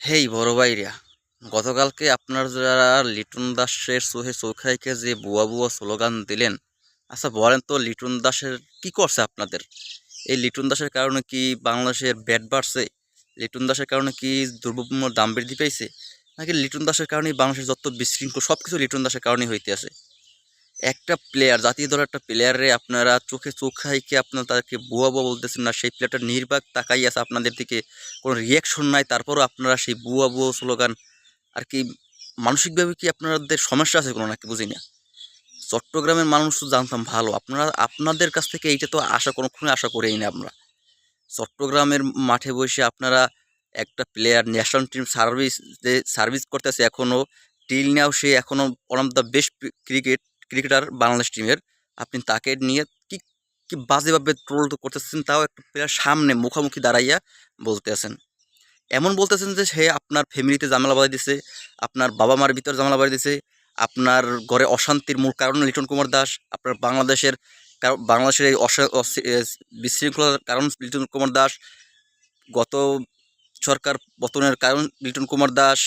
হেই, বড় ভাইরা গতকালকে আপনার যারা লিটন দাসের সোহে চৌখাইকে যে বুয়া বুয়া স্লোগান দিলেন আচ্ছা বলেন তো লিটন দাসের কি করছে আপনাদের? এই লিটন দাসের কারণে কি বাংলাদেশের ব্যাট বাড়ছে? লিটন দাসের কারণে কি দ্রব্যমূল্যের দাম বৃদ্ধি পেয়েছে নাকি লিটন দাসের কারণেই বাংলাদেশের যত বিশৃঙ্খল সব কিছু লিটন দাসের কারণেই হইতে আছে? একটা প্লেয়ার জাতীয় দলের একটা প্লেয়ারে আপনারা চোখে চোখ খাইকে আপনারা তাদেরকে বুয়া বুয়া বলতেছেন না, সেই প্লেয়ারটা নির্বাক তাকাই আছে আপনাদের দিকে, কোনো রিয়াকশন নাই, তারপরও আপনারা সেই বুয়া বুয়া স্লোগান, আর কি মানসিকভাবে কি আপনাদের সমস্যা আছে কোনো নাকি বুঝি না? চট্টগ্রামের মানুষ তো জানতাম ভালো, আপনারা, আপনাদের কাছ থেকে এইটা তো আশা, কোনোক্ষণই আশা করেই না আমরা। চট্টগ্রামের মাঠে বসে আপনারা একটা প্লেয়ার ন্যাশনাল টিম সার্ভিস যে সার্ভিস করতেছে এখনও টিল নাও সে এখনও one of the best cricket cricketer Bangladesh টিমের, আপনি তাকে নিয়ে কি কি বাজেভাবে ট্রোল তো করতেছেন তাও একটা প্লেয়ার সামনে মুখোমুখি দাঁড়াইয়া বলতেছেন। এমন বলতেছেন যে সে আপনার ফ্যামিলিতে ঝামেলা বাড়ি দিছে, আপনার বাবা মার ভিতর ঝামেলা বাড়ি দিছে, আপনার ঘরে অশান্তির মূল কারণ লিটন কুমার দাস, আপনার বাংলাদেশের বাংলাদেশের এই বিশৃঙ্খলার কারণ লিটন কুমার দাস, গত সরকার পতনের কারণ লিটন কুমার দাস,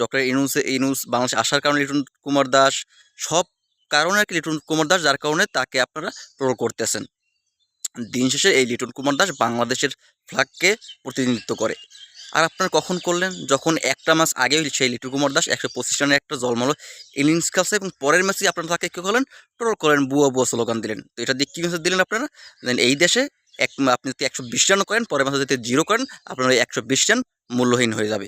ডক্টর ইনুস ইনুস বাংলাদেশে আসার কারণে লিটন কুমার দাস, সব কারণে আর কি লিটন কুমার দাস, যার কারণে তাকে আপনারা ট্রোল করতেছেন। দিন শেষে এই লিটন কুমার দাস বাংলাদেশের ফ্ল্যাগকে প্রতিনিধিত্ব করে। আর আপনারা কখন করলেন? যখন একটা মাস আগে সেই লিটু কুমার দাস একশো পঁচিশ রানের একটা জলমলো ইনিংস খেলছে এবং পরের ম্যাচে আপনারা তাকে কী করলেন? ট্রোল করেন, বুয়া বুয়া স্লোগান দিলেন। তো এটা দিয়ে কী মেসেজ দিলেন আপনারা? দেন এই দেশে এক আপনি যদি একশো বিশ রানও করেন, পরের মাসে যদি জিরো করেন, আপনারা একশো বিশ রান মূল্যহীন হয়ে যাবে।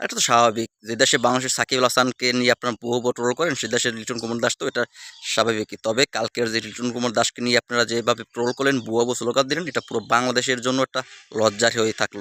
এটা তো স্বাভাবিক। যে দেশে বাংলাদেশের সাকিব আল হাসানকে নিয়ে আপনারা বহু ট্রোল করেন, সে দেশের লিটন কুমার দাস তো এটা স্বাভাবিকই। তবে কালকের যে লিটন কুমার দাসকে নিয়ে আপনারা যেভাবে ট্রোল করলেন বুয়া বুয়া স্লোগান দিলেন, এটা পুরো বাংলাদেশের জন্য একটা লজ্জার হয়ে থাকল।